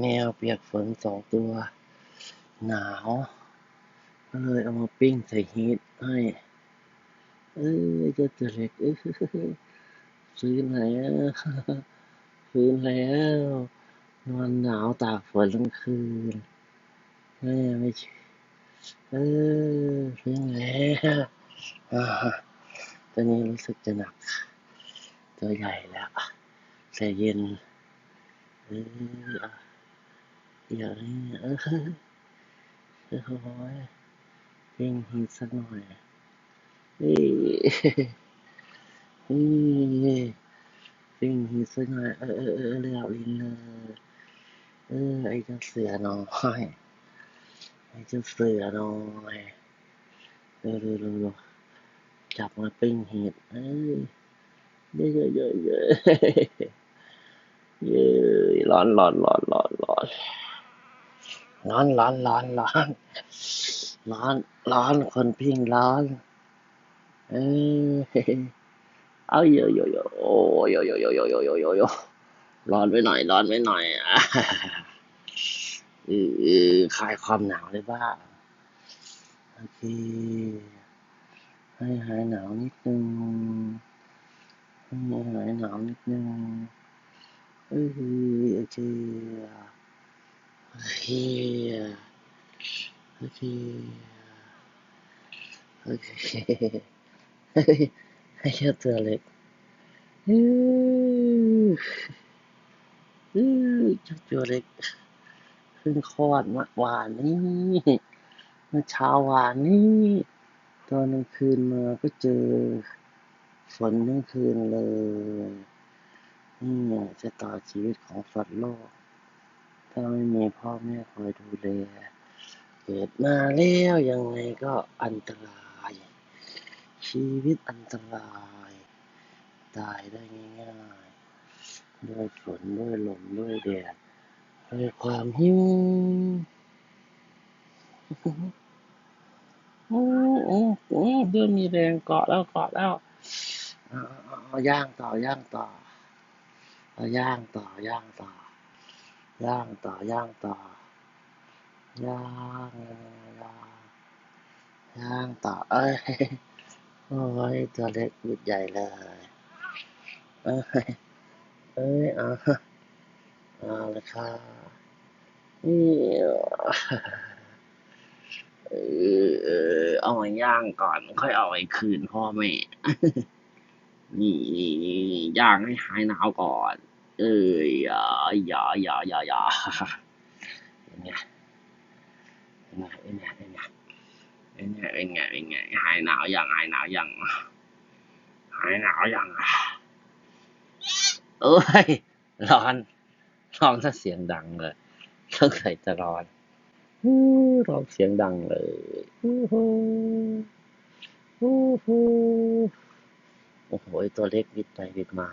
แมวเปียกฝนสองตัว หนาว ก็เลยเอามาปิ้งใส่ฮีทให้ เอ้ยเจ้าตัวเล็กเอ้ยฟื้นแล้วฟื้นแล้ว นอนหนาวตากฝนทั้งคืนแม่ไม่เออฟื้นแล้วอตอนนี้รู้สึกจะหนัก ตัวใหญ่แล้วแต่เย็น เออ อย่างนี้เออเออโอ้ยเพ่งฮีทสักหน่อยเฮ้ยเฮ้ยเพ่งฮีทสักหน่อยเออเออเออเลือกลินเลยเออไอ้เจ้าเสือน้อยไอ้เจ้าเสือน้อยเออดูดูดูจับมาปิ้งฮีทเอ้ยเยอะเยอะเยอะเยอะร้อนร้อนร้อนร้อนร้อน ร้อนร้อนร้อนร้อนร้อนร้อนคนปิ้งร้อนเอ้ยเอาเยอะเยอะเยอะโอ้ยเยอะเยอะเยอะเยอะเยอะเยอะเยอะเยอร้อนไปหน่อย ร้อนไปหน่อยอะเออคลายความหนาวได้บ้างโอเคให้หายหนาวนิดนึงให้หายหนาวนิดนึงเออโอเค โอเคโอเคโอเคเฮ้ยให้เจ้าตัวเล็กเฮ้ยเฮ้ยเจ้าตัวเล็กเพิ่งคลอดเมื่อวานนี้เมื่อเช้าวานนี้ตอนกลางคืนมาก็เจอฝนทั้งคืนเลยนี่ไงชะตาชีวิตของสัตว์โลก ถ้าไม่มีพ่อแม่คอยดูแลเกิดมาแล้วยังไงก็อันตราย ชีวิตอันตราย ตายได้ง่ายๆ ด้วยฝนด้วยลมด้วยแดดด้วยความหิวโอ้โอ้โอ้เริ่มมีแรงเกาะแล้วเกาะแล้วอาเอาเอาย่างต่อย่างต่อเอาย่างต่อย่างต่อ ย่างต่อย่างต่อย่างย่างย่างต่อเอ้ยโอ้ยตัวเล็กบิดใหญ่เลยเอ้ยเอ้ยเอาเอาลยค่ะนี่เออเออเอามาย่างก่อน ค่อยเอาไปคืนพ่อแม่ นี่นี่นี่ย่างให้หายหนาวก่อน เอ้ยอย่าอย่าอย่าอย่าอย่าเป็นไงเป็นไงเป็นไงเป็นไงเป็นไงเป็นไงเป็นไงหายหนาวยังหายหนาวยังหายหนาวยังเอ้ยร้อนร้อนถ้าเสียงดังเลยต้องใส่จะร้อนร้องเสียงดังเลยฮู้ฮู้ฮู้ฮู้โอ้โหตัวเล็กบิดไปบิดมา